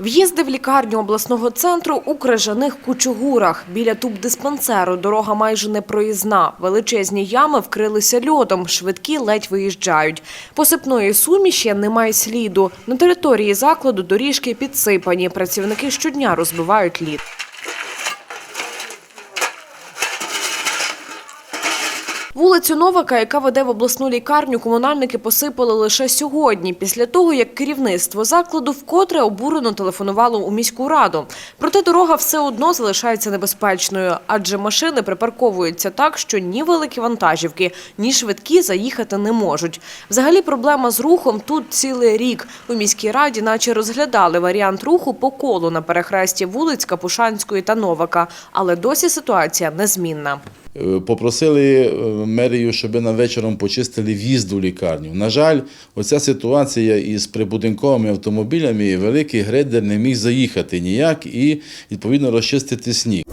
В'їзди в лікарню обласного центру у крижаних кучугурах. Біля тубдиспансеру дорога майже не проїзна. Величезні ями вкрилися льодом, швидкі ледь виїжджають. Посипної суміші немає сліду. На території закладу доріжки підсипані. Працівники щодня розбивають лід. Вулицю Новака, яка веде в обласну лікарню, комунальники посипали лише сьогодні, після того, як керівництво закладу вкотре обурено телефонувало у міську раду. Проте дорога все одно залишається небезпечною, адже машини припарковуються так, що ні великі вантажівки, ні швидкі заїхати не можуть. Взагалі проблема з рухом тут цілий рік. У міській раді наче розглядали варіант руху по колу на перехресті вулиць Капушанської та Новака, але досі ситуація незмінна. Е, Попросили е, мерію, щоб на вечором почистили в'їзд у лікарню. На жаль, оця ситуація із прибудинковими автомобілями великий грейдер не міг заїхати ніяк і відповідно розчистити сніг.